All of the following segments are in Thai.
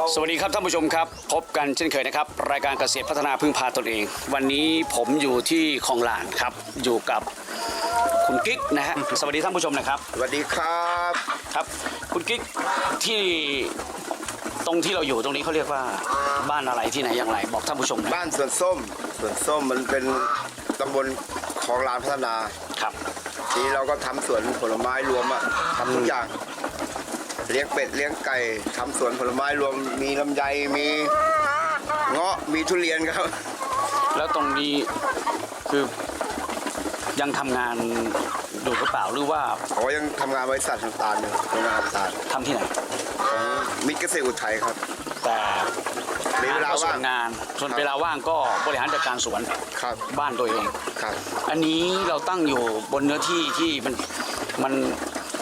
ผมต้องเอาสวัสดีครับท่านผู้ชมครับ พบกันเช่นเคยนะครับ รายการเกษตรพัฒนาพึ่งพาตนเอง วันนี้ผมอยู่ที่คลองลานครับ อยู่กับคุณกิ๊กนะฮะสวัสดีท่านผู้ชมนะครับสวัสดีครับครับ คุณกิ๊กที่ตรงที่เราอยู่ตรงนี้เขาเรียกว่าบ้านอะไรที่ไหนอย่างไร บอกท่านผู้ชมหนะบ้านสวนส้มสวนส้มมันเป็นตำบลคลองลานพัฒนาครับ ทีนี้เราก็ทำสวนผลไม้รวมอะทำทุกอย่าง เลี้ยงเป็ดเลี้ยงไก่ทำสวนผลไม้รวมมีลำไยมีเงาะมีทุเรียนครับ แล้วตรงนี้คือยังทำงานอยู่หรือเปล่าหรือว่าเขายังทำงานบริษัทน้ำตาลอยู่โรงงานน้ำตาลทำที่ไหน ของมิตรเกษตรอุทัยครับ แต่มีเวลาก็ส่ว่างวนงานส่วนเวลาว่างก็บริหารจัดการสวนครับบ้านตัวเอง ครับ อันนี้เราตั้งอยู่บนเนื้อที่ที่มันมัน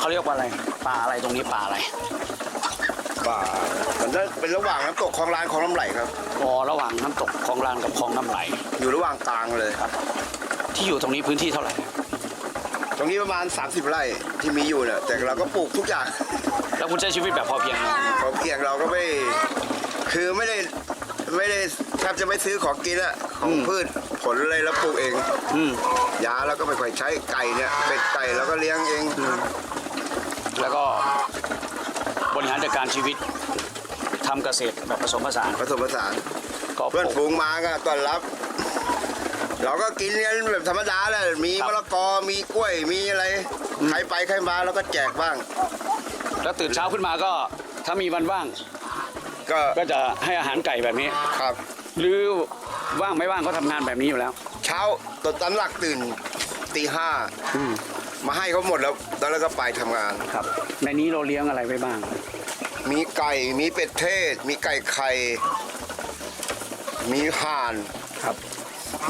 เขาเรียกว่าอะไรป่าอะไรตรงนี้ป่าอะไรป่ามันจะเป็นระหว่างน้ำตกคลองลานคลองน้ำไหลครับอ๋อระหว่างน้ำตกคลองลานกับคลองน้ำไหลอยู่ระหว่างกลางเลยที่อยู่ตรงนี้พื้นที่เท่าไหร่ ตรงนี้ประมาณ 30 ไร่ที่มีอยู่เนี่ยแต่เราก็ปลูกทุกอย่าง แล้วคุณใช้ชีวิตแบบพอเพียงไหมของเกียงเราก็ไม่คือไม่ได้ไม่ได้แทบจะไม่ซื้อของกินอะของพืชผลอะไรเราปลูกเอง อืม ยาเราก็ไม่ค่อยใช้ไก่เนี่ยเป็ดไก่เราก็เลี้ยงเอง แล้วก็บริหารจัดการชีวิตทำเกษตรแบบผสมผสานผสมผสานก็ปเพื่อนลูกฝูงมาก็ต้อนรับ เราก็กินกันแบบธรรมดาแหละมีครับมะละกอมีกล้วยมีอะไรใครไปใครมาเราก็แจกบ้าง แล้วตื่นเช้าขึ้นมาก็ถ้ามีวันว่างก็ก็จะให้อาหารไก่แบบนี้ ครับ หรือว่างไม่ว่างก็ทำงานแบบนี้อยู่แล้ว เช้าตอนตั้งหลักตื่นตีห้าอื มมาให้เขาหมดแล้วแล้วเราก็ไปทำงาน ครับ ในนี้เราเลี้ยงอะไรไว้บ้าง มีไก่มีเป็ดเทศ มีไก่ไข่ มีห่าน ครับ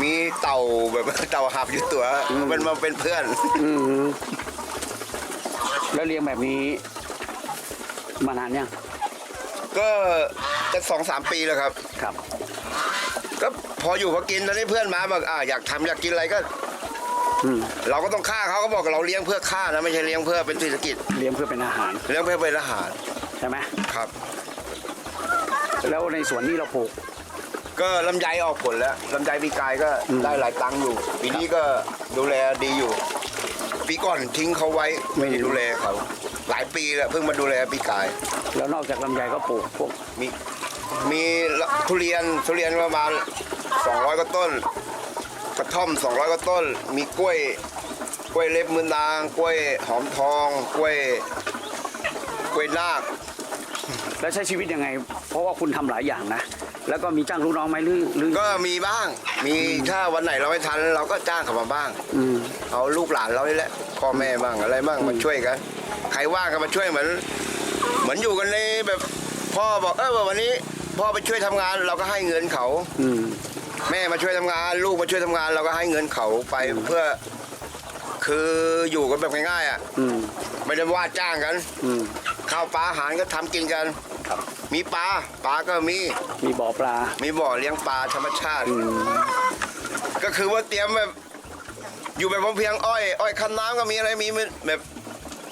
มีเต่าแบบเต่าหับอยู่ตัว มันมาเป็นเพื่อน อืมแล้วเลี้ยงแบบนี้ มานานยังก็จะสองสามปีแล้วครับ ครับ ก็พออยู่พอกินตอนนี้เพื่อนมาบอกอ่าอยากทำอยากกินอะไรก็อืม เราก็ต้องฆ่าเขาก็บอกเราเลี้ยงเพื่อฆ่านะไม่ใช่เลี้ยงเพื่อเป็นเศรษฐกิจเลี้ยงเพื่อเป็นอาหารเลี้ยงเพื่อเป็นอาหารใช่ไหมครับ แล้วในสวนนี้เราปลูก ก็ลำไยออกผลแล้วลำไยปีกายก็อืม ได้หลายตังค์อยู่ปีนี้ก็ดูแลดีอยู่ ปีก่อนทิ้งเขาไว้ไม่ได้ดูแลเขาหลายปีแล้วเพิ่งมาดูแลปีกาย แล้วนอกจากลำไยก็ปลูกพวกมีมีทุเรียนทุเรียนประมาณ200กว่าต้นก ระท่อม 200กว่าต้น มีกล้วย กล้วยเล็บมือนาง กล้วยหอมทอง กล้วย กล้วยนาค แล้วใช้ชีวิตยังไง เพราะว่าคุณทำหลายอย่างนะ แล้วก็มีจ้างลูกน้องไหมหรือหรือก็มีบ้าง มีถ้าวันไหนเราไม่ทัน เราก็จ้างเขามาบ้าง อืม เอาลูกหลานเรานี่แหละพ่อแม่บ้างอะไรบ้างมาช่วยกัน ใครว่างก็มาช่วยเหมือน เหมือนอยู่กันในแบบพ่อบอกเออวันนี้ พ่อไปช่วยทำงานเราก็ให้เงินเขา อืม แม่มาช่วยทำงาน ลูกมาช่วยทำงานเราก็ให้เงินเขาไปเพื่อ คืออยู่กันแบบง่ายๆอะอืมไม่ได้ว่าจ้างกัน อืมข้าวปลาอาหารก็ทำกินกัน ครับมีปลาปลาก็มี มีบ่อปลา มีบ่อเลี้ยงปลาธรรมชาติ อืม ก็คือว่าเตรียมแบบ อยู่แบบพอเพียงอ้อย อ้อยคันน้ำก็มีอะไรมีแบบ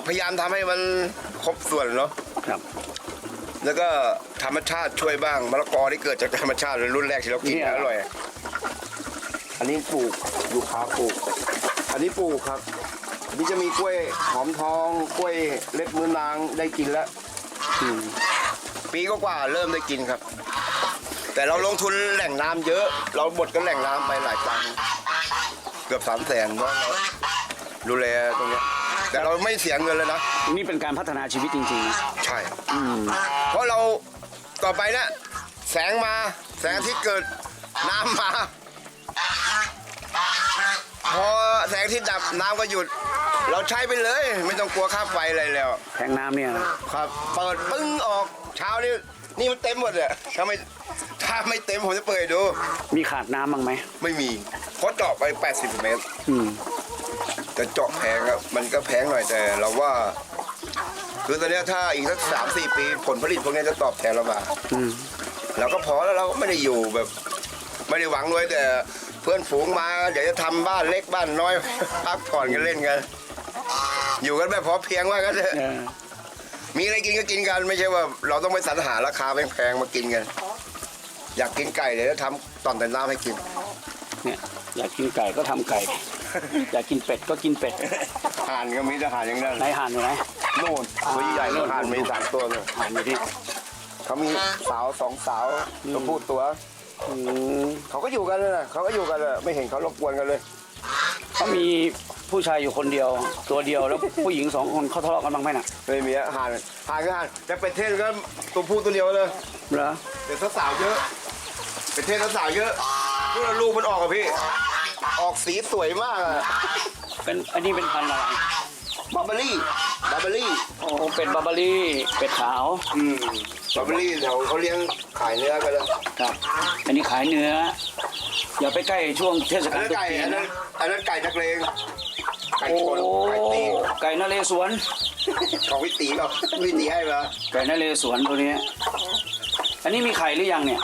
พยายามทำให้มันครบส่วนเนาะครับ แล้วก็ธรรมชาติช่วยบ้างมะละกอที่เกิดจากธรรมชาติรุ่นแรกที่เรากินเนี่ย อร่อยอันนี้ปลูกอยู่คาปลูก อันนี้ปลูกครับอันนี้จะมีกล้วยหอมทอง กล้วยเล็บมือนางได้กินแล้วอืมปีก็กว่าๆเริ่มได้กินครับ แต่เราลงทุนแหล่งน้ำเยอะ เราบดกันแหล่งน้ำไปหลายตังค์เกือบสามแสนเพราะเราดูแลตรงเนี้ย แต่เราไม่เสียเงินเลยนะ นี่เป็นการพัฒนาชีวิตจริงใช่ ๆอืมเพราะเราต่อไปเนี่ยแสงมาแสงอาทิตย์เกิดน้ำมาพอแสงอาทิตย์ดับน้ำก็หยุด เราใช้ไปเลย ไม่ต้องกลัวค่าไฟอะไรแล้ว แทงน้ำเนี่ยครับเปิดปึ้งออกเช้านี่นี่มันเต็มหมดเลยถ้าไม่ถ้าไม่เต็มผมจะเปิดให้ดู มีขาดน้ำบ้างไหมไม่มีเพราะเจาะไป 80 เมตร อืม แต่เจาะแพงครับมันก็แพงหน่อยแต่เราว่า คือตอนเนี้ยถ้าอีกสักสามสี่ปีผลผลิตพวกนี้จะตอบแทนเรามาอืมเราก็พอแล้วเราก็ไม่ได้อยู่แบบ ไม่ได้หวังรวยแต่เพื่อนฝูงมาเดี๋ยวจะทำบ้านเล็กบ้านน้อย พักผ่อนกันเล่นกันอยู่กันแบบพอเพียงว่ากันเถอะเออมีอะไรกินก็กินกัน ไม่ใช่ว่า เราต้องไปสรรหาราคาแพงๆมากินกัน อยากกินไก่เลยแล้วทำตอนแต่น้ำให้กินเนี่ย อยากกินไก่ก็ทำไก่ อยากกินเป็ดก็กินเป็ดห่านก็มีแต่ห่านอย่างนั้นไหนห่านอยู่ไหนโน่นตัวใหญ่ๆโน่นห่านมีสามตัวเลยห่านอยู่ที่เขามีสาวสองสาวตัวผู้ตัวอืมเขาก็อยู่กันเลยนะเขาก็อยู่กันเลยไม่เห็นเขารบกวนกันเลยเขามีผู้ชายอยู่คนเดียว ตัวเดียวแล้วผู้หญิงสองคนเขาทะเลาะกันบ้างไหมน่ะไม่มีอะห่านห่านก็ห่านแต่เป็นเทศก็ตัวผู้ตัวเดียวเลยเหรอเดี๋ยวสาวๆเยอะเป็นเทศสาวๆเยอะ เพื่อลูกมันออกอะพี่ ออกสีสวยมากอะเป็นอันนี้เป็นพันธุ์อะไรบาร์เบอรี่บาร์เบอรี่โอ้เป็ดบาร์บารี่เป็ดขาวอืมบาร์เบอรี่แถวเขาเลี้ยงขายเนื้อกันแล้วครับ อันนี้ขายเนื้อ อย่าไปใกล้ช่วงเทศอันกาลนั้นตรุษไก่จีนอันนั้นนะอันนั้นไก่นักเลงไก่โอ้ชนไก่ตีไก่นเรศวรของวิตีเปล่าวิตีให้มาไก่นเรศวรตัวนี้อันนี้มีไข่หรือยังเนี่ย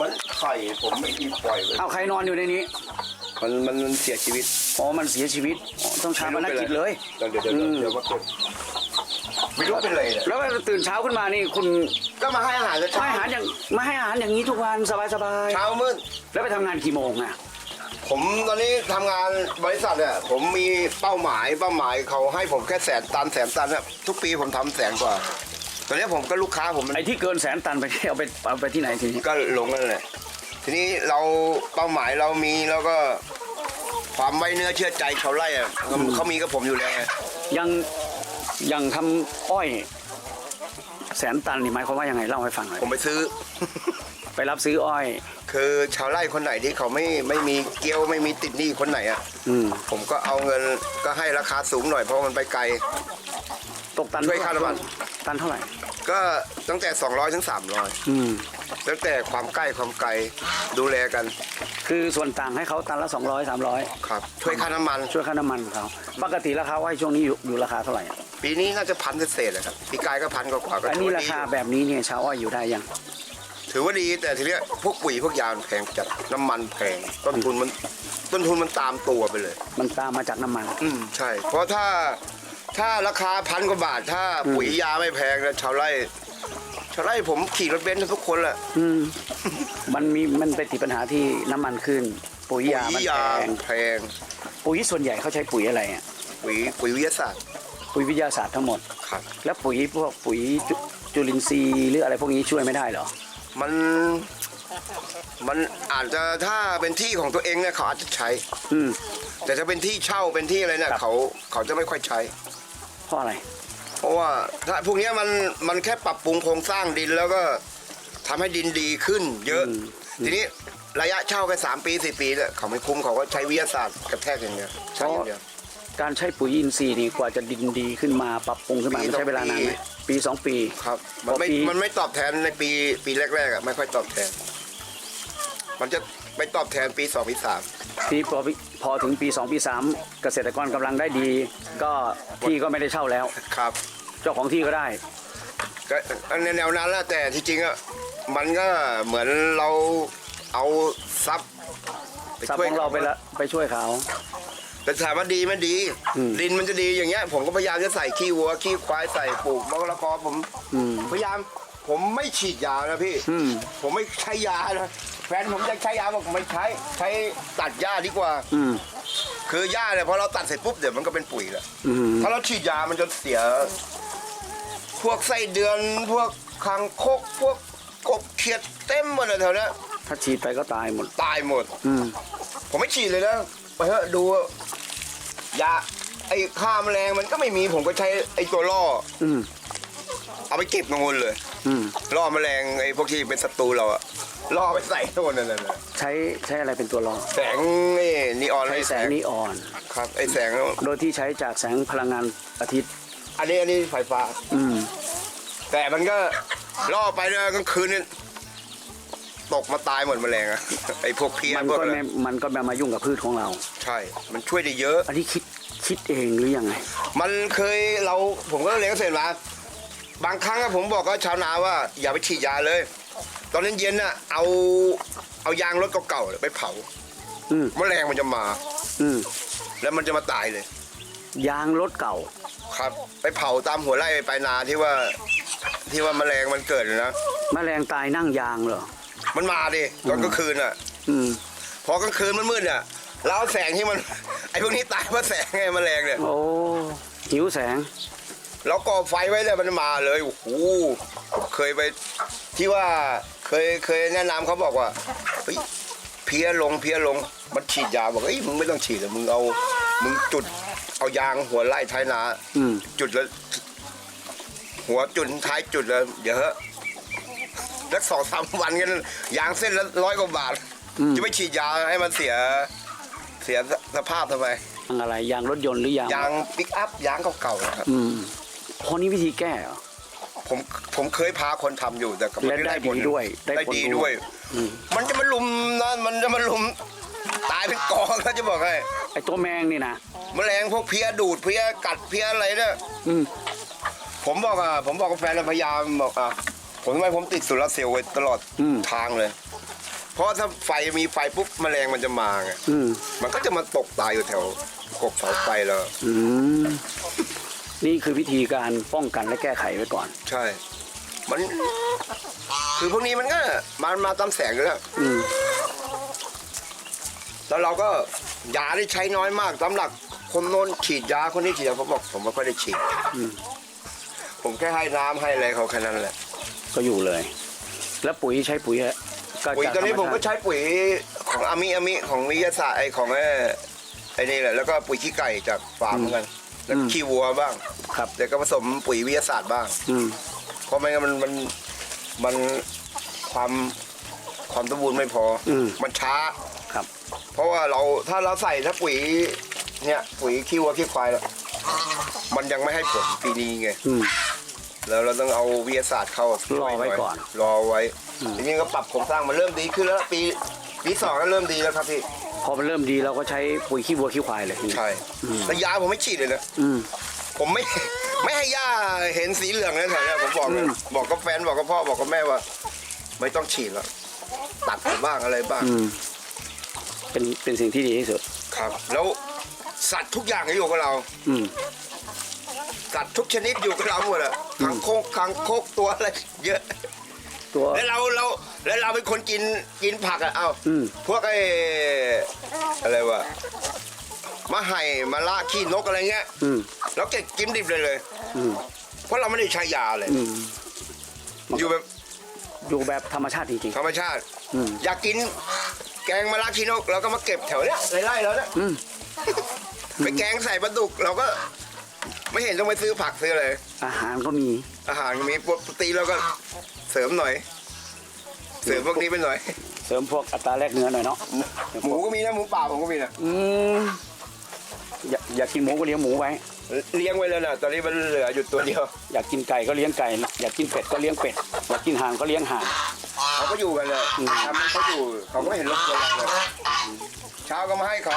มันไข่ผมไม่กินปล่อยเลยเอาใครนอนอยู่ในนี้มันมันมันเสียชีวิตอ๋อมันเสียชีวิตอ๋อต้องชาปนกิจเลยเดี๋ยวเดี๋ยวเดี๋ยวอืมเดี๋ยวมาเก็บไม่รู้เป็นไรเนี่ยแล้วตื่นเช้าขึ้นมานี่คุณก็มาให้อาหารแล้วให้อาหารอย่างมาให้อาหารอย่างนี้ทุกวันสบายสบายเช้ามืดๆแล้วไปทำงานกี่โมงอะผมตอนนี้ทำงานบริษัทเนี่ยผมมีเป้าหมายเป้าหมายเขาให้ผมแค่แสนตันแสนตันเนี่ยทุกปีผมทำแสนกว่า ตอนนี้ผมก็ลูกค้าผมมันไอ้ที่เกินแสนตันไปเอาไปเอาไปที่ไหนทีนี้ก็ลงนั่นแหละทีนี้เราเป้าหมายเรามีแล้วก็ความไว้เนื้อเชื่อใจเขาไล่อะเขาเขามีกับผมอยู่แล้วไงยังยังทำอ้อย แสนตันนี่หมายความว่ายังไงเล่าให้ฟังหน่อยผมไปซื้อ ไปรับซื้ออ้อย คือชาวไร่คนไหนที่เขาไม่ไม่มีเกี้ยวไม่มีติดหนี้คนไหนอะ อืม ผมก็เอาเงินก็ให้ราคาสูงหน่อยเพราะมันไปไกล ตกตันช่วยค่าน้ำมัน ตันเท่าไหร่ ก็ตั้งแต่ 200ถึงอืม300แล้วแต่ความใกล้ความไกลดูแลกันคือส่วนต่างให้เขาตันละ 200 300 ครับ ช่วยค่าน้ำมัน ช่วยค่าน้ำมันเขาปกติราคาอ้อยช่วงนี้อยู่อยู่ราคาเท่าไหร่อะปีนี้น่าจะพันเศษๆเลยครับปีกายก็พันกว่าๆก็อันถืนี้อว่าราดีคาแบบนี้เนี่ยชาวอ้อยอยู่ได้ยัง ถือว่าดีแต่ทีเนี้ยพวกปุ๋ยพวกยามันแพงจัดน้ำมันแพงต้นทุนมันต้นทุนมันตามตัวไปเลย มันตามมาจากน้ำมัน อืมใช่ เพราะถ้า ถ้าราคาพันกว่าบาท ถ้าปุ๋ยยาไม่แพงนะชาวไร่ชาวไร่ผมขี่รถเบนซ์ทุกคนแหละอืมมันมีมันไปติดปัญหาที่น้ำมันขึ้น ปุ๋ยยามันปุ๋ยแพยางแพงปุ๋ยส่วนใหญ่เขาใช้ปุ๋ยอะไรอะปุ๋ยปุ๋ยวิทยาศาสตร์ปุ๋ยวิทยาศาสตร์ทั้งหมด ครับ แล้วปุ๋ยพวกปุ๋ยจุจุลินทรีย์หรืออะไรพวกนี้ช่วยไม่ได้เหรอ มันมันอาจจะถ้าเป็นที่ของตัวเองเนี่ยเขาอาจจะใช้ อืม แต่ถ้าเป็นที่เช่าเป็นที่อะไรเนี่ยครับ เขาเขาจะไม่ค่อยใช้ เพราะอะไร เพราะว่าถ้าพวกเนี้ยมันมันแค่ปรับปรุงโครงสร้างดินแล้วก็ทำให้ดินดีขึ้น เยอะ อืม ทีนี้ระยะเช่าแค่สามปีสี่ปีเนี่ยเขาไม่คุ้มเขาก็ใช้วิทยาศาสตร์กระแทกอย่างเดียวใช้อย่างเดียว การใช้ปุ๋ยอินทรีย์นี่กว่าจะดินดีขึ้นมาปรับปรุงขึ้นมาปีมันใช้เวลานานไหมสองปี ปีสองปี ครับ มันไม่พอปี มันไม่ตอบแทนในปีปีแรกๆอะไม่ค่อยตอบแทน มันจะ ไปตอบแทนปีสองปีสามทีพอพอถึงปีสองปีสามเกษตรกรกำลังได้ดี ก็ที่ก็ไม่ได้เช่าแล้วครับเจ้าของที่ก็ได้ ก็ในแนวนั้นแหละแต่ที่จริงอะมันก็เหมือนเราเอาทรัพย์ไปทรัพย์ช่วยของเราไปละไปช่วยเขา แต่ถามว่าดีไหมันดี อืม ดินมันจะดีอย่างเงี้ย ผมก็พยายามจะใส่ขี้วัวขี้ควายใส่ปลูกมะละกอผม อืม พยายาม ผมไม่ฉีดยานะพี่ อืม ผมไม่ใช้ยานะแฟนผมจะใช้ยาบอกไม่ใช้ใช้ตัดหญ้าดีกว่า อืม คือหญ้าเนี่ยพอเราตัดเสร็จปุ๊บเดี๋ยวมันก็เป็นปุ๋ยแล้วอืม ถ้าเราฉีดยามันจะเสีย พวกไส้เดือนพวกคางคกพวกกบเขียดเต็มหมดเลยแถวเนี้ยถ้าฉีดไปก็ตายหมด ตายหมด อืม ผมไม่ฉีดเลยนะไปเถอะดูยาไอ้ฆ่าแมลงมันก็ไม่มีผมก็ใช้ไอ้ตัวล่อ อืม เอาไปเก็บนงนเลยอืมล่อแมลงไอ้พวกที่เป็นศัตรูเราอะล่อไปใส่โน่นนั่นน่ะใช้ใช้อะไรเป็นตัวรองแสงนี่นีออนใช้ไอ้แสงนีออน ครับไอ้แสง โดยที่ใช้จากแสงพลังงานอาทิตย์ อันนี้อันนี้ไฟฟ้า อืมแต่มันก็ล่อไปเนี่ยกลางคืนนี่ตกมาตายหมดแมลงอะไอ้พวกเพี้ยมันพวกก็อะไรไม่มันก็ไม่มายุ่งกับพืชของเรา ใช่ มันช่วยได้เยอะ อันนี้คิดคิดเองหรือยังไง มันเคยเราผมก็เลี้ยงเกษตรมา บางครั้งอะผมบอกกับชาวนาว่าอย่าไปฉีดยาเลย ตอนนั้นเย็นน่ะเอาเอายางรถเก่าๆไปเผาอืมแมลงมันจะมา อืมแล้วมันจะมาตายเลย ยางรถเก่า ครับ ไปเผาตามหัวไร่ไปลายนาที่ว่าที่ว่าแมลงมันเกิดนะแมลงตายนั่งยางเหรอ มันมาดิตอนกลางคืนอะ อืมพอกลางคืนมันมืดเนี่ยเราเอาแสงที่มัน ไอ้พวกนี้ตายเพราะแสงไงแมลงเนี่ยโอ้หิวแสง เราก่อไฟไว้เลยมันมาเลยโอ้โหผมเคยไปที่ว่าเคยเคยแนะนำเขาบอกว่าเฮ้ยเพี้ยลงเพี้ยลงมันฉีดยาบอกเฮ้ยมึงไม่ต้องฉีดหรอกมึงเอามึงจุดเอายางหัวไล่ท้ายนาอืมจุดแล้วหัวจุดท้ายจุดแล้วเดี๋ยวเถอะสักสองสามวันกันยางเส้นละร้อยกว่าบาทอืมจะไม่ฉีดยาให้มันเสียเสียสภาพทำไมยางอะไรยางรถยนต์หรือยางยางปิกอัพยางเก่าๆนะครับ อืมพอนี้วิธีแก้เหรอ ผมผมเคยพาคนทำอยู่แต่ก็ม่และได้ผลดีด้วยได้ได้ผลดีด้วยด้วยอืม มันจะมาลุมนะมันจะมาลุมตายเป็นกองเขาจะบอกให้ไอตัวแมงนี่นะแมลงพวกเพี้ยดูดเพี้ยกัดเพี้ยอะไรเนี่ย อืม ผมบอกอะผมบอกกับแฟนเราพยายามบอกอะผมทำไมผมติดโซลาร์เซลล์ไว้ตลอดอืม ทางเลย เพราะถ้าไฟมีไฟปุ๊บแมลงมันจะมาไงอืมมันก็จะมาตกตายอยู่แถวกกเสาไฟแล้ว อืม นี่คือวิธีการป้องกันและแก้ไขไว้ก่อน ใช่ มัน คือพวกนี้มันก็มามาตามแสงอยู่แล้วอืมแล้วเราก็ยาได้ใช้น้อยมากสำหรับคนโน้นฉีดยาคนนี้ฉีดยาผมบอก ผมไม่ค่อยได้ฉีด อืม ผมแค่ให้น้ำให้อะไรเขาแค่นั้นแหละ ก็อยู่เลย แล้วปุ๋ยใช้ปุ๋ยก็ปุ๋ยจากตอนนี้ธรผรมชาก็ติใช้ปุ๋ยของอามิอามิของวิทยาศาสตร์ไอของไอ้ไอ้นี่แหละแล้วก็ปุ๋ยขี้ไก่จากฟาร์มเหมือนกัน แล้วก็ขี้วัวบ้างครับแต่ก็ผสมปุ๋ยวิทยาศาสตร์บ้าง อืม เพราะไม่งั้นมันมันมันความความสมบูรณ์ไม่พออม มันช้า ครับ เพราะว่าเราถ้าเราใส่ถ้าปุ๋ยเนี่ยปุ๋ยขี้วัวขี้ควายแล้วมันยังไม่ให้ผลปีนี้ไง อืม แล้วเราต้องเอาวิทยาศาสตร์เข้ารอไว้ก่อน รอไว้อืมทีนี้ก็ปรับโครงสร้างมันเริ่มดีขึ้นแล้วปีปีสองก็เริ่มดีแล้วครับพี่ พอมันเริ่มดีเราก็ใช้ปุ๋ยขี้วัวขี้ควายเลยใช่อืมแต่ยาผมไม่ฉีดเลยนะอืมผมไม่ไม่ให้ย่าเห็นสีเหลืองเลยแถวเนี้ยผมบอกเลยอืมบอกกับแฟนบอกกับพ่อบอกกับแม่ว่า ไม่ต้องฉีดแล้วตัดบ้างอะไรบ้าง อืมเป็นเป็นสิ่งที่ดีที่สุด ครับ แล้วสัตว์ทุกอย่างอยู่กับเรา อืมสัตว์ทุกชนิดอยู่กับเราหมดอะคังคกคังคกตัวอะไรเยอะ ตัว แล้วเราเราแล้วเราเป็นคนกินกินผักอะเอ้าอืม พวกไอ้อะไรวะมะไห่มะละขี้นกอะไรเงี้ยอืมเราเก็บกินดิบเลยเลย อืมเพราะเราไม่ได้ใช้ยาเลย อืมอยู่แบบอยู่แบบธรรมชาติจริง ธรรมชาติๆอืม อยากกินแกงมะละขี้นกเราก็มาเก็บแถวเนี้ยไล่ๆแล้วเนี่ยอืมไปแกงใส่ปลาดุกเราก็ ไม่เห็นต้องไปซื้อผักซื้ออะไรอาหารก็มีอาหารก็มีโปรตีนเราก็ เสริมหน่อย เสริมพวกนี้ไปหน่อย เสริมพวกอัตราแลกเนื้อหน่อยเนาะหมูก็มีนะหมูป่าผมก็มีนะอืมอยากอยากกินหมูก็เลี้ยงหมูไว้ เลี้ยงไว้แล้วนะตอนนี้มันเหลืออยู่ตัวเดียวอยากกินไก่ก็เลี้ยงไก่ อยากกินเป็ดก็เลี้ยงเป็ด อยากกินห่านก็เลี้ยงห่าน เขาก็อยู่กันเลยทำเขาอยู่เขาก็ไม่เห็นรบกวนเราเลยเช้าก็มาให้เขา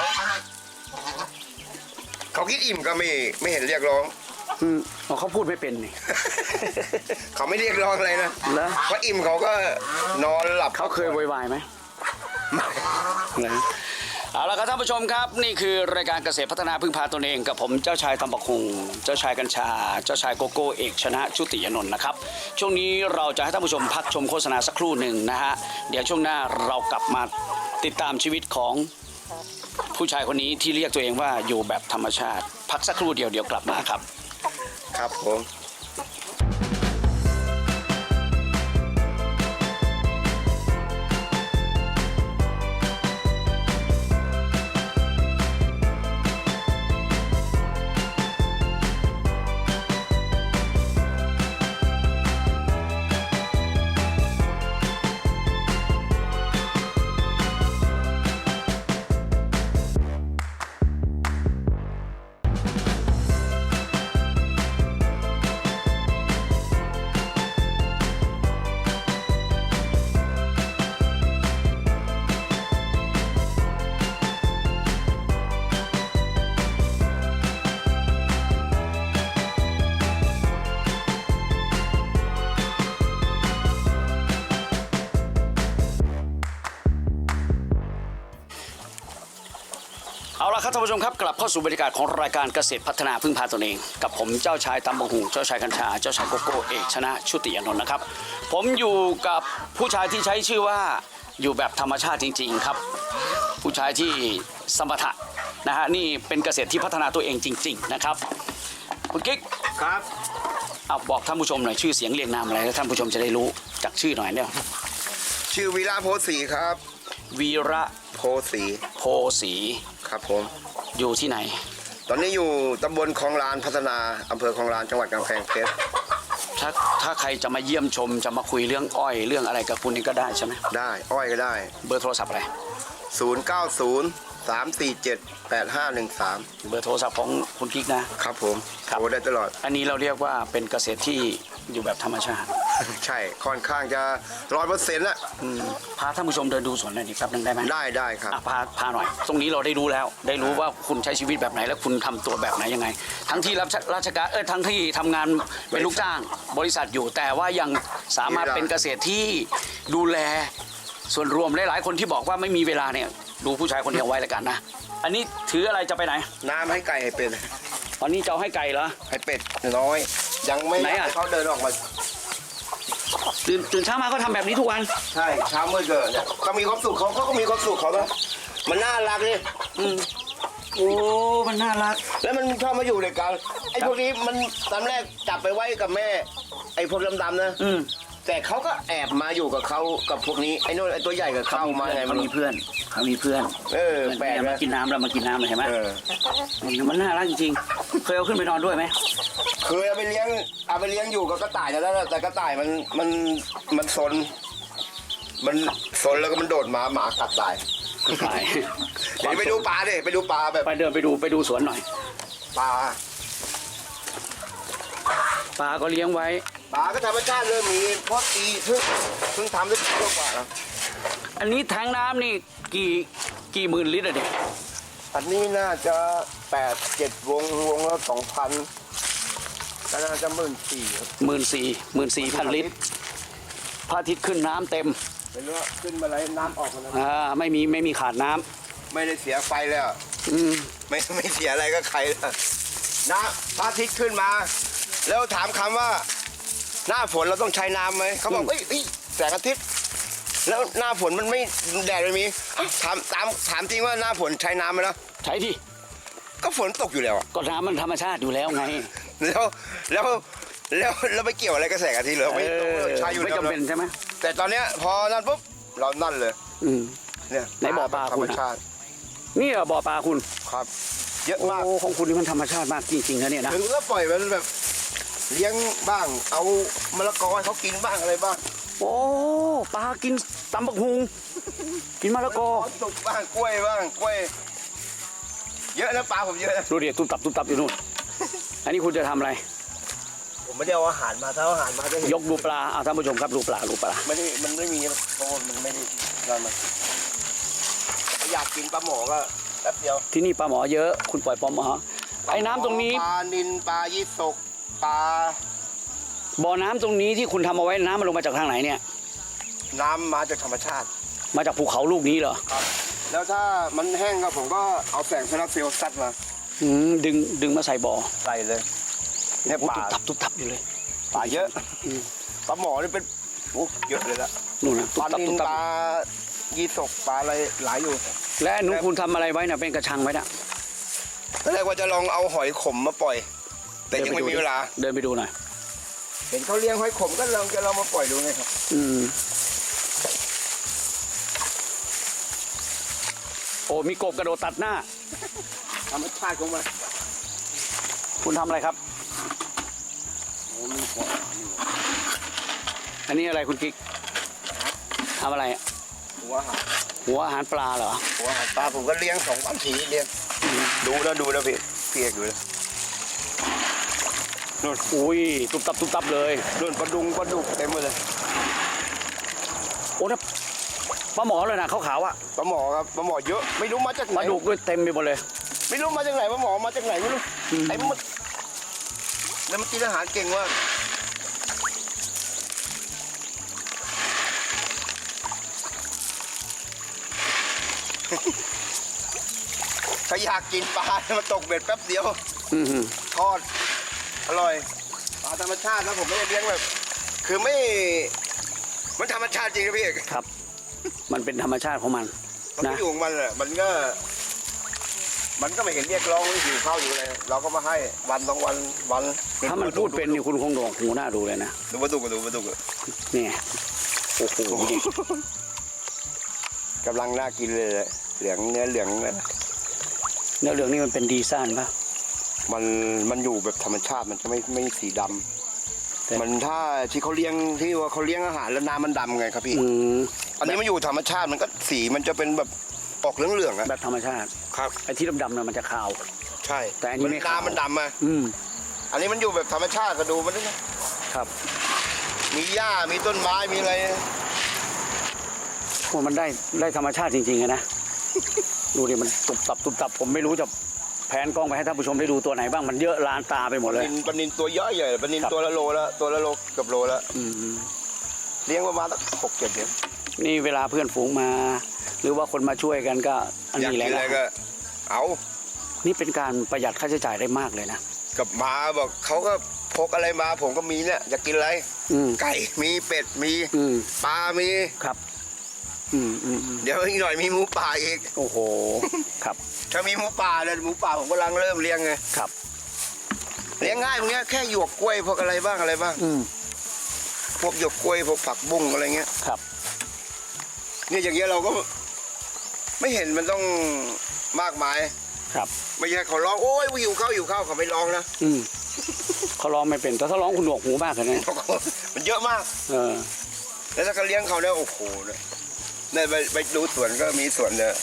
เขาคิดอิ่มก็ไม่ไม่เห็นเรียกร้อง อืมอ๋อเขาพูดไม่เป็นนี่ เขาไม่เรียกร้องอะไรนะแล้วเพราะอิ่มเขาก็นอนหลับเขาเคยโวยวายไหมนะเอาละครับท่านผู้ชมครับ นี่คือรายการเกษตรพัฒนาพึ่งพาตนเองกับผมเจ้าชายตำบักคุงเจ้าชายกัญชา เจ้าชายโกโก้เอกชนะชุติยนนท์นะครับ ช่วงนี้เราจะให้ท่านผู้ชมพักชมโฆษณาสักครู่หนึ่งนะฮะเดี๋ยวช่วงหน้าเรากลับมาติดตามชีวิตของผู้ชายคนนี้ที่เรียกตัวเองว่าอยู่แบบธรรมชาติ พักสักครู่เดียวเดี๋ยวกลับมาครับ ครับผม ครับท่านผู้ชมครับกลับเข้าสู่บรรยากาศของรายการเกษตรพัฒนาพึ่งพาตนเอง กับผมเจ้าชายตำบังหุงเจ้าชายกัญชาเจ้าชายโกโก้เอกชนะชุติยานนท์นะครับ ผมอยู่กับผู้ชายที่ใช้ชื่อว่าอยู่แบบธรรมชาติจริง ๆ ครับ ผู้ชายที่สมถะนะฮะนี่เป็นเกษตรที่พัฒนาตัวเองจริง ๆ นะครับคุณกิ๊กครับเอาบอกท่านผู้ชมหน่อยชื่อเสียงเรียงนามอะไรแล้วท่านผู้ชมจะได้รู้จากชื่อหน่อยเนี่ยชื่อวีระโพสีครับ วีระโพสีโพสีครับผม อยู่ที่ไหน ตอนนี้อยู่ตำบลคลองลานพัฒนาอำเภอคลองลานจังหวัดกำแพงเพชรถ้าถ้าใครจะมาเยี่ยมชมจะมาคุยเรื่องอ้อยเรื่องอะไรกับคุณนี่ก็ได้ใช่ไหมได้อ้อยก็ได้ เบอร์โทรศัพท์อะไร090 347 8513 เบอร์โทรศัพท์ของคุณกิ๊กนะครับผมครับ โทรได้ตลอด อันนี้เราเรียกว่าเป็นเกษตรที่ อยู่แบบธรรมชาติใช่ค่อนข้างจะร้อยเปอร์เซ็นต์ละอืมพาท่านผู้ชมเดินดูสวนหน่อยดิแป๊บนึงได้ไหมได้ได้ครับ อะพาพาหน่อย ตรงนี้เราได้รู้แล้ว ได้รู้ว่าคุณใช้ชีวิตแบบไหนและคุณทำตัวแบบไหนยังไง ทั้งที่รับราชการเออทั้งที่ทำงานเป็นลูกจ้าง บริษัทอยู่แต่ว่ายังสามารถเป็นเกษตรที่ดูแลส่วนรวมหลายๆคนที่บอกว่าไม่มีเวลาเนี่ย ดูผู้ชายคนเดียวไว้แล้วกันนะ อันนี้ถืออะไรจะไปไหนน้ำให้ไก่ให้เป็ดตอนนี้จะเอาให้ไก่เหรอให้เป็ดน้อย ยังไม่ไหนอะให้เขาเดินออกมา ตื่นตื่นเช้ามาก็ทำแบบนี้ทุกวัน ใช่เช้ามืดเกิดเนี่ยก็มีความสุขเขาเขาก็มีความสุขเขานะมันน่ารักเลยอืมโอ้ มันน่ารัก แล้วมันชอบมาอยู่ในกันไอ้พวกนี้มันตอนแรกจับไปไว้กับแม่ ไอ้พวกดำๆนะ อืม แต่เขาก็แอบมาอยู่กับเขากับพวกนี้ไอ้นู่นไอ้ตัวใหญ่กับเข้ามาไงเขามันมีเพื่อนเขามีเพื่อนเออแปลกเนี่ยมานะกินน้ำแล้วมากินน้ำเลยเห็นไหมเออ มันน่ารักจริงๆ เคยเอาขึ้นไปนอนด้วยไหมเคยเอาไปเลี้ยงเอาไปเลี้ยงอยู่กับกระต่ายแล้วนะแต่กระต่ายมันมันมันซนมันซนแล้วก็มันโดดมาหมากัดตายขายเดี๋ยวไปดูปลาดิไปดูปลาแบบไปเดินไปดูไปดูสวนหน่อย ปลาปลาก็เลี้ยงไว้ ปลาก็ธรรมชาติเลยมีเพราะตีเพิ่งเพิ่งทำได้ปีกว่าแล้วอันนี้แทงน้ำนี่กี่กี่หมื่นลิตรอะเด็กอันนี้น่าจะแปดเจ็ดวงวงละสองพันก็น่าจะหมื่นสี่หมื่นสี่หมื่นสี่พันลิตรพระอาทิตย์ขึ้นน้ำเต็มเป็นว่าขึ้นมาเลยน้ำออกมาแล้วอ่าไม่มีไม่มีขาดน้ำไม่ได้เสียไฟแล้ว อืมไม่ไม่เสียอะไรก็ใครแล้วนะพระอาทิตย์ขึ้นมา แล้วถามคำว่า หน้าฝนเราต้องใช้น้ำไหมเขาบอกเอ้ยเอ้ยแสงอาทิตย์ แล้วหน้าฝนมันไม่แดดไม่มีอ้าวถามถามถามจริงว่าหน้าฝนใช้น้ำไหมล่ะใช้ที่ก็ฝนตกอยู่แล้วอะก็น้ำมันธรรมชาติอยู่แล้วไงแล้วแล้วแล้วแล้วไปเกี่ยวอะไรกับแสงอาทิตย์เหรอไม่เออใช้อยู่ไม่แล้วจำเป็นใช่ไหมแต่ตอนเนี้ยพอนั่นปุ๊บเรานั่นเลยอืม เนี่ยไหนบ่อปลาธรคุรณมอะ ชาตินี่เหรอบ่อปลาคุณครับ เยอะโอ้มากของคุณนี่มันธรรมชาติมากจริงๆนะเนี่ยนะถึงก็ปล่อยมันแบบ เลี้ยงบ้าง เอามะละกอให้เขากินบ้างอะไรบ้างโอ้ปลากินตำบักหุงกินมะละกอขอสุกบ้างกล้วยบ้างกล้วย เยอะนะปลาผมเยอะนะดูดิตุบตับตุบตับอยู่นู่น อันนี้คุณจะทำอะไร ผมไม่ได้เอาอาหารมาถ้าเอาอาหารมาจะเห็นยกดูปลาเอาท่านผู้ชมครับดูปลาดูปลาไม่ได้มันไม่มีเพราะว่ามันไม่ได้นั่นมาอยากกินปลาหมอก็แป๊บเดียวที่นี่ปลาหมอเยอะ คุณปล่อยปลาหมอไอ้น้ำตรงนี้ ปลานินปลายี่สก ปลาบ่อน้ำตรงนี้ที่คุณทำเอาไว้น้ำมันลงมาจากทางไหนเนี่ย น้ำมาจากธรรมชาติมาจากภูเขาลูกนี้เหรอครับ แล้วถ้ามันแห้งก็ผมก็เอาแสงโซลาร์เซลล์ซัดมาอืมดึงดึงมาใส่บ่อใส่เลยเนี่ยโอ้ปลาตุบตับตุบตับอยู่เลยปลาเยอะอืมปลาหมอนี่เป็นโอ้เยอะเลยละนู่นนะตุปบลาตับนิตุนบตับปลายี่สกปลาอะไรหลายอยู่และอันนู้นคุณทำอะไรไว้น่ะเป็นกระชังไว้น่ะตอนแรกว่าจะลองเอาหอยขมมาปล่อย แต่ยังไม่มีเวลา เดินไปดูหน่อย เห็นเขาเลี้ยงหอยขมก็ลองจะลองมาปล่อยดูไงครับ อืม โอ้มีกบกระโดดตัดหน้า ธรรมชาติของมันคุณทำอะไรครับ โอ้มีหัวอันนี้อะไรคุณกิ๊กทำอะไรอะหัวหาหัวอาหารปลาเหรอ หัวหาปลาผมก็เลี้ยงสองสามทีเลี้ยง ดูนะดูนะพี่พี่เอกดูนะ นู่นอุ้ยตุบตับตุบตับเลยนู่นปลาดุงปลาดุกเต็มไปเลยโอ้นะปลาหมอเลยนะขาวๆอะปลาหมอครับปลาหมอเยอะไม่รู้มาจากไหปนลาดุกด้วยเต็มไปหมดเลย ไม่รู้มาจากไหนปลาหมอมาจากไหนไม่รู้อืมไอ้มันแล้วมันกินอาหารเก่งว่ากถ้าอยากกินปลามาตกเบ็ดแป๊บเดียวอืมฮึทอด อร่อยปลาธรรมชาตินะผมไม่ได้เลี้ยงแบบ คือไม่ มันธรรมชาติจริงนะพี่เอกครับ มันเป็นธรรมชาติของมัน มันก็นะ อยู่ของมันแหละมันก็ มันก็ไม่เห็นเรียกร้องว่าหิวข้าวอยู่เลย เราก็มาให้วันสองวันวันถ้ามันพูดเป็นนี่คุณคงโด่งหูหน้าดูเลยนะดูมาดูมาดูมาดูนี่ไงโอ้โหนี่กำลังน่ากินเลยเหลืองเนื้อเหลืองนะเนื้อเหลืองนี่มันเป็นดีซ่านปะ มันมันอยู่แบบธรรมชาติมันจะไม่ไม่สีดำแต่มันถ้าที่เขาเลี้ยงที่ว่าเขาเลี้ยงอาหารแล้วน้ำมันดำไงครับพี่ อืมอันนี้มันอยู่ธรรมชาติมันก็สีมันจะเป็นแบบออกเหลืองๆอะแบบธรรมชาติครับ ไอ้ที่ดำๆน่ะมันจะขาว ใช่แต่อันนี้ไม่ขาว น้ำมันดำอะอืมอันนี้มันอยู่แบบธรรมชาติก็ดูมันด้วยนะครับมีหญ้ามีต้นไม้มีอะไร พวกมันได้ได้ธรรมชาติจริงๆอะนะ ดูดิมันตุบตับตุบตับผมไม่รู้จะ แผนกล้องไปให้ท่านผู้ชมได้ดูตัวไหนบ้างมันเยอะลานตาไปหมดปเลลาย นินปลานินตัวย่อยใหญ่ปลานินครับ ตัวละโลละตัวละโลเกับโลละอืมเลี้ยงประมาณสักหกเจ็ดเดือนนี่เวลาเพื่อนฝูงมา หรือว่าคนมาช่วยกันก็อันอยากนี้แหกิละนอะไรนะก็เอานี่เป็นการประหยัดค่าใช้จ่ายได้มากเลยนะกับหมาบอกเขาก็พกอะไรมาผมก็มีเนี่ยอยากกินอะไรอืมไก่มีเป็ดมีอืมปลามีครับ อืมอืมอืมเดี๋ยวอีกหน่อยมีหมูป่าอีก โอ้โห ครับ ถ้ามีหมูป่าเนี่ยหมูป่าผมกำลังเริ่มเลี้ยงไงครับ เลี้ยงง่ายพวกเนี้ยแค่หยวกกล้วยพวกอะไรบ้างอะไรบ้าง อืม พวกหยวกกล้วยพวกผักบุ้งอะไรเงี้ยครับ เนี่ยอย่างเงี้ยเราก็ ไม่เห็นมันต้องมากมาย ครับ ไม่ใช่เขาร้องโอ้ยหิวข้าวหิวข้าวเขาไม่ร้องนะอืมเขาร้องไม่เป็น แต่ถ้าร้องคุณหนวกหูมากเลยนะเขาก็มันเยอะมาก เออ แล้วถ้าเขาเลี้ยงเขาเนี่ยโอ้โหเนี่ย เนี่ยไปไปดูสวนก็มีสวนเนี่ย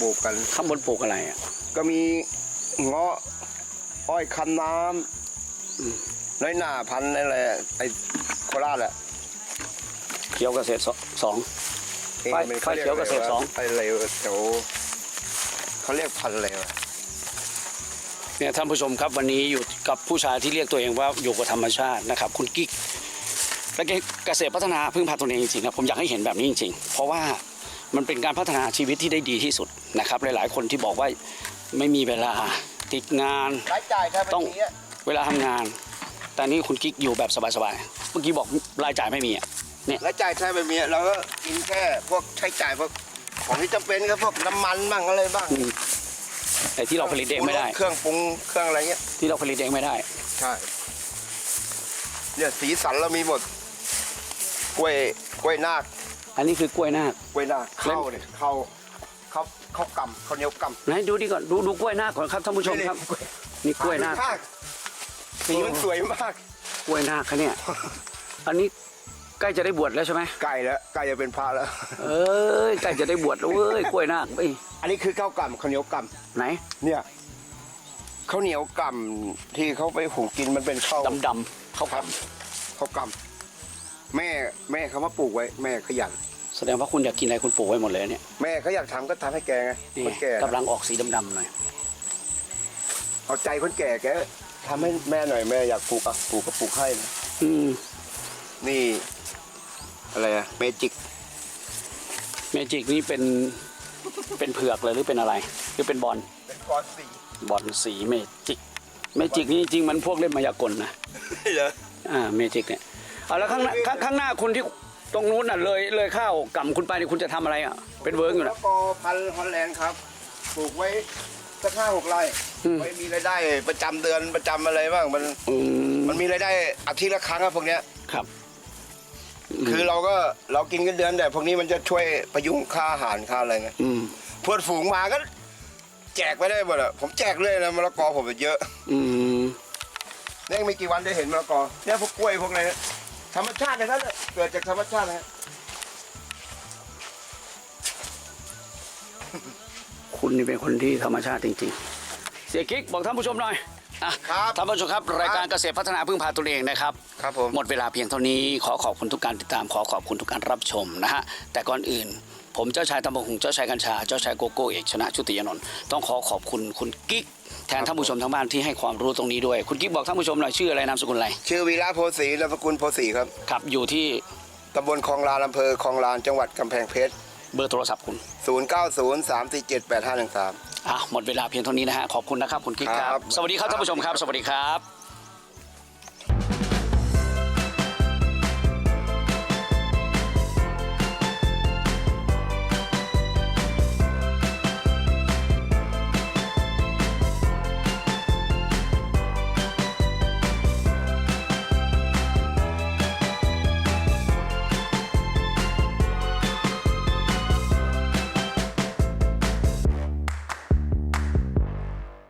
ปลูกกัน ข้างบนปลูกอะไรอะ ก็มีเงาะอ้อยคันน้อืมำน้อยหนาพันธุ์อะไรอะไอ้โคราชอะเขียวเกษตรสสอง ไฟมันไฟเขียวเกษตรสอง ไอ้อะไรวะแถวเขาเรียกพันธุ์อะไรวะเนี่ยท่านผู้ชมครับวันนี้อยู่กับผู้ชายที่เรียกตัวเองว่าอยู่กับธรรมชาตินะครับ คุณกิ๊ก และเกษตรพัฒนาพึ่งพาตนเองจริงๆนะผมอยากให้เห็นแบบนี้จริงๆ เพราะว่ามันเป็นการพัฒนาชีวิตที่ได้ดีที่สุดนะครับ หลายๆ คนที่บอกว่าไม่มีเวลาติดงานรายจ่ายแค่ต้องแบบนี้อะเวลาทำงาน แต่นี่คุณกิ๊กอยู่แบบสบายๆเมื่อกี้บอกรายจ่ายไม่มีอะรายจ่ายแค่แบบนี้เราก็กินแค่พวกใช้จ่ายพวกของที่จำเป็นก็พวกน้ำมันบ้างอะไรบ้างอืมแต่ที่เราผลิตเองไม่ได้ เครื่องปรุงเครื่องอะไรเงี้ยที่เราผลิตเองไม่ได้ ใช่เนี่ยสีสันเรามีหมด กล้วยกล้วยนาคอันนี้คือกล้วยนาคกล้วยนาคข้าวเนี่ยข้าวข้าวข้าวกำข้าวเหนียวกำไหนดูดีก่อนดูดูกล้วยนาคก่อนครับท่านผู้ชมครับนี่กล้วยนาคสีมันสวยมากกล้วยนาคคะเนี่ยอันนี้ใกล้จะได้บวชแล้วใช่ไหมไก่แล้วไก่จะเป็นพระแล้ว เอ้ยใกล้จะได้บวชแล้วเว้ยกล้วยนาคไปอันนี้คือข้าวกำข้าวเหนียวกไหนำเนี่ยข้าวเหนียวกำที่เขาไปหุงกินมันเป็นข้าวดำดำๆเขาครับข้าวกำ แม่แม่เขามาปลูกไว้แม่ขยัน แสดงว่าคุณอยากกินอะไรคุณปลูกไว้หมดเลยเนี่ยแม่เขาอยากทำก็ทำให้แกไงนี่คนแก่กำลังออกสีดำๆหน่อยเอาใจคนแก่แกทำให้แม่หน่อยแม่อยากปลูกอะปลูกก็ปลูกให้นะอืมนี่ อะไรอะเมจิกเมจิกนี่เป็นเป็นเผือกเลยหรือเป็นอะไร หรือเป็นบอลเป็นก้อนสีบอลสีเมจิกเมจิกนี่จริงๆมันพวกเล่นมายากลนะ เหรออ่าเมจิกเนี่ย เอาแล้วข้างหน้าข้างข้างหน้าคุณที่ตรงนู้นน่ะเลยเลยข้าวกำคุณไปนี่คุณจะทำอะไรอะ เป็นเวิร์กอยู่แล้นะวก็พันธุ์ฮอลแลนด์ครับปลูกไว้สักห้าหกไร่อืม ไว้มีรายได้ประจำเดือนประจำอะไรบ้างมันอืมมันมีรายได้อาทิตย์ละครั้งอะพวกเนี้ยครับ คือเราก็เรากินกันเดือนแต่พวกนี้มันจะช่วยประยุงค่าอาหารค่าอะไรเงี้ยอืมเพื่อนฝูงมาก็แจกไปได้หมดอะผมแจกเลยนะมะละกอผมเยอะอืมเนี่ยไม่กี่วันได้เห็นมะละกอเนี่ยพวกกล้วยพวกอะไรเนี่ย ธรรมชาตินะครับเกิดจากธรรมชาตินะฮะคุณนี่เป็นคนที่ธรรมชาติจริง ๆ เสียกิ๊กบอกท่านผู้ชมหน่อยอะครับท่านผู้ชมครับ รายการเกษตรพัฒนาพึ่งพาตนเองนะครับ ครับผม หมดเวลาเพียงเท่านี้ขอขอบคุณทุกการติดตามขอขอบคุณทุกการรับชมนะฮะแต่ก่อนอื่น ผมเจ้าชายตำบงหงเจ้าชายกัญชา เจ้าชายโกโก้เอกชนะชุติยานนท์ต้องขอขอบคุณคุณกิ๊กแทนท่านผู้ชมทางบ้านที่ให้ความรู้ตรงนี้ด้วย คุณกิ๊กบอกท่านผู้ชมหน่อยชื่ออะไรนามสกุลอะไรชื่อวีระโพสีนามสกุลโพสีครับครับอยู่ที่ตำบลคลองลานอำเภอคลองลานจังหวัดกำแพงเพชรเบอร์โทรศัพท์คุณ 0 9 0 3 4 7 8 5 1 3 อะหมดเวลาเพียงเท่านี้นะฮะขอบคุณนะครับคุณกิ๊กคครัรับ บ สวัสดีครับท่านผู้ชมครับ สวัสดีครับ